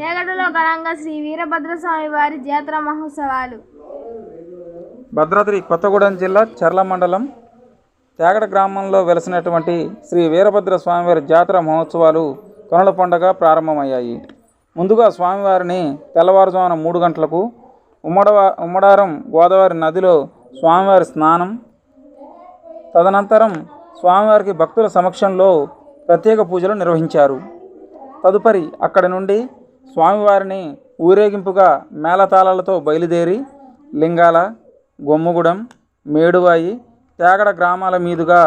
తేగడలో ఘనంగా శ్రీ వీరభద్రస్వామి వారి జాతర మహోత్సవాలు. భద్రాద్రి కొత్తగూడెం జిల్లా చర్ల మండలం తేగడ గ్రామంలో వెలసినటువంటి శ్రీ వీరభద్ర స్వామివారి జాతర మహోత్సవాలు కొనల పండుగ ప్రారంభమయ్యాయి. ముందుగా స్వామివారిని తెల్లవారుజామున మూడు గంటలకు ఉమ్మడవ ఉమ్మడారం గోదావరి నదిలో స్వామివారి స్నానం తదనంతరం స్వామివారికి భక్తుల సమక్షంలో ప్రత్యేక పూజలు నిర్వహించారు. తదుపరి అక్కడి నుండి స్వామివారిని ఊరేగింపుగా మేళతాళాలతో బయలుదేరి లింగాల గొమ్ముగూడెం మేడువాయి తేగడ గ్రామాల మీదుగా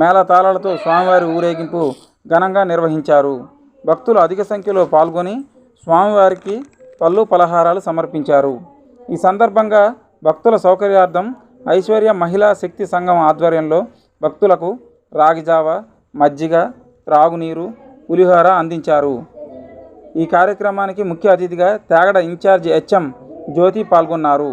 మేళతాళాలతో స్వామివారి ఊరేగింపు ఘనంగా నిర్వహించారు. భక్తులు అధిక సంఖ్యలో పాల్గొని స్వామివారికి పళ్ళు పలహారాలు సమర్పించారు. ఈ సందర్భంగా భక్తుల సౌకర్యార్థం ఐశ్వర్య మహిళా శక్తి సంఘం ఆధ్వర్యంలో భక్తులకు రాగిజావ మజ్జిగ త్రాగునీరు పులిహోర అందించారు. ఈ కార్యక్రమానికి ముఖ్య అతిథిగా తేగడ ఇన్ఛార్జి హెచ్ఎం జ్యోతి పాల్గొన్నారు.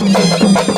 Música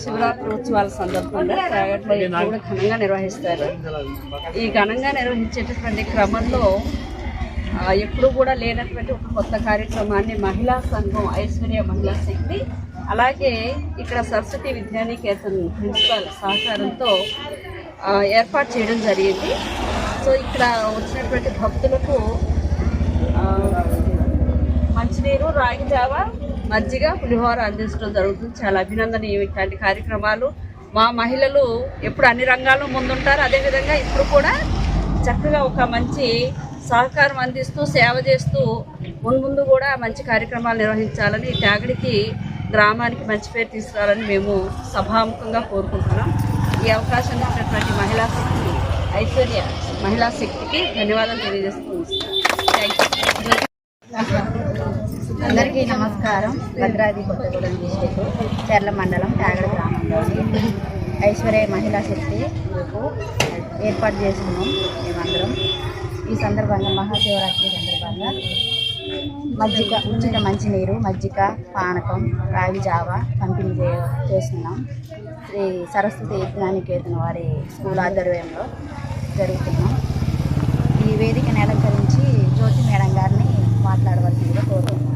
శివరాత్రి ఉత్సవాల సందర్భంగా తాగట్లో కూడా ఘనంగా నిర్వహిస్తారు. ఈ ఘనంగా నిర్వహించేటటువంటి క్రమంలో ఎప్పుడు కూడా లేనటువంటి ఒక కొత్త కార్యక్రమాన్ని మహిళా సంఘం ఐశ్వర్య మహిళా శక్తి అలాగే ఇక్కడ సరస్వతి విద్యానికేతన్ ప్రిన్సిపాల్ సహకారంతో ఏర్పాటు చేయడం జరిగింది. సో ఇక్కడ వచ్చినటువంటి భక్తులకు మంచినీరు రాగి జావ మజ్జిగ పులిహోర అందించడం జరుగుతుంది. చాలా అభినందనీయం ఇట్లాంటి కార్యక్రమాలు. మా మహిళలు ఎప్పుడు అన్ని రంగాల్లో ముందుంటారు. అదేవిధంగా ఇప్పుడు కూడా చక్కగా ఒక మంచి సహకారం అందిస్తూ సేవ చేస్తూ మున్ముందు కూడా మంచి కార్యక్రమాలు నిర్వహించాలని త్యాగడికి గ్రామానికి మంచి పేరు తీసుకురావాలని మేము సభాముఖంగా కోరుకుంటున్నాం. ఈ అవకాశం ఇచ్చినటువంటి మహిళా శక్తి ఐశ్వర్య. మహిళా శక్తికి ధన్యవాదాలు తెలియజేస్తుంది అందరికీ నమస్కారం. భద్రాద్రి కొత్తగూడెం డిస్టిక్ చెర్ల మండలం తాగడ గ్రామంలోని ఐశ్వర్య మహిళా శక్తి గ్రూపు ఏర్పాటు చేసుకున్నాం మేమందరం. ఈ సందర్భంగా మహాశివరాత్రి సందర్భంగా మజ్జిగ ఉచిత మంచినీరు మజ్జిగ పానకం రాగి జావ పంపిణీ చే చేస్తున్నాం. శ్రీ సరస్వతి విజ్ఞానికేతన్ వారి స్కూల్ ఆధ్వర్యంలో జరుగుతున్నాం. ఈ వేదికను అలంకరించి జ్యోతి మేడం గారిని మాట్లాడవలసిందిగా కోరుతున్నాను.